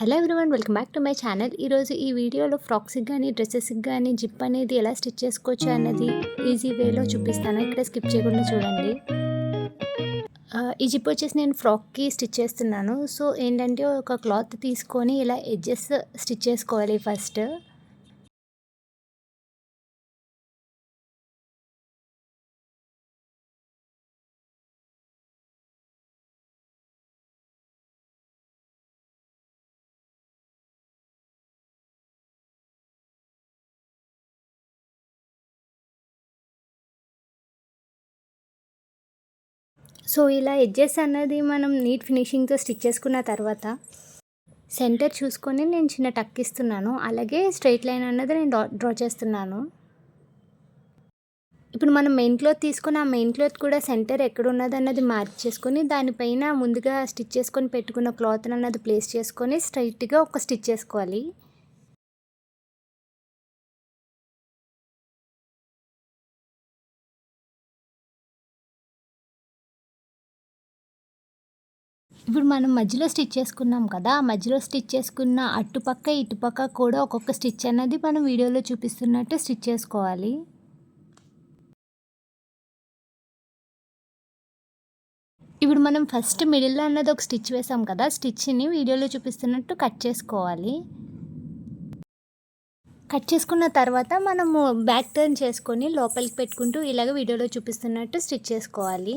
Hello everyone welcome back to my channel. ఈరోజు ఈ వీడియోలో ఫ్రాక్స్కి కానీ డ్రెస్సెస్కి కానీ జిప్ అనేది ఎలా స్టిచ్ చేసుకోవచ్చు అన్నది ఈజీ వేలో చూపిస్తాను. ఇక్కడ స్కిప్ చేయకుండా చూడండి. ఈ జిప్ వచ్చేసి నేను ఫ్రాక్కి స్టిచ్ చేస్తున్నాను. సో ఏంటంటే ఒక క్లాత్ తీసుకొని ఇలా ఎడ్జెస్ స్టిచ్ చేసుకోవాలి ఫస్ట్. సో ఇలా ఎడ్జెస్ అన్నది మనం నీట్ ఫినిషింగ్తో స్టిచ్ చేసుకున్న తర్వాత సెంటర్ చూసుకొని నేను చిన్న టక్ ఇస్తున్నాను. అలాగే స్ట్రైట్ లైన్ అన్నది నేను డ్రా డ్రా చేస్తున్నాను. ఇప్పుడు మనం మెయిన్ క్లోత్ తీసుకొని ఆ మెయిన్ క్లోత్ కూడా సెంటర్ ఎక్కడ ఉన్నది అన్నది మార్క్ చేసుకొని దానిపైన ముందుగా స్టిచ్ చేసుకొని పెట్టుకున్న క్లాత్ అన్నది ప్లేస్ చేసుకొని స్ట్రైట్గా ఒక స్టిచ్ చేసుకోవాలి. ఇప్పుడు మనం మధ్యలో స్టిచ్ చేసుకున్నాం కదా ఆ మధ్యలో స్టిచ్ చేసుకున్న అటుపక్క ఇటుపక్క కూడా ఒక్కొక్క స్టిచ్ అన్నది మనం వీడియోలో చూపిస్తున్నట్టు స్టిచ్ చేసుకోవాలి. ఇప్పుడు మనం ఫస్ట్ మిడిల్లో అన్నది ఒక స్టిచ్ వేసాం కదా స్టిచ్ని వీడియోలో చూపిస్తున్నట్టు కట్ చేసుకోవాలి. కట్ చేసుకున్న తర్వాత మనము బ్యాక్ టర్న్ చేసుకొని లోపలికి పెట్టుకుంటూ ఇలాగ వీడియోలో చూపిస్తున్నట్టు స్టిచ్ చేసుకోవాలి.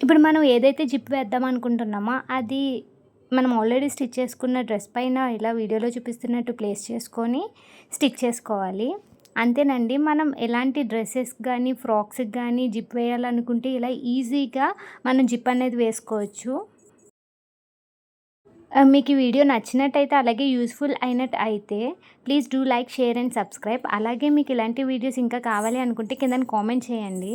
ఇప్పుడు మనం ఏదైతే జిప్ వేద్దాం అనుకుంటున్నామో అది మనం ఆల్రెడీ స్టిచ్ చేసుకున్న డ్రెస్ పైన ఇలా వీడియోలో చూపిస్తున్నట్టు ప్లేస్ చేసుకొని స్టిచ్ చేసుకోవాలి. అంతేనండి మనం ఎలాంటి డ్రెస్సెస్ కానీ ఫ్రాక్స్కి కానీ జిప్ వేయాలనుకుంటే ఇలా ఈజీగా మనం జిప్ అనేది వేసుకోవచ్చు. మీకు ఈ వీడియో నచ్చినట్టయితే అలాగే యూస్ఫుల్ అయినట్టు అయితే please do like share and subscribe అలాగే మీకు ఇలాంటి వీడియోస్ ఇంకా కావాలి అనుకుంటే కింద కామెంట్ చేయండి.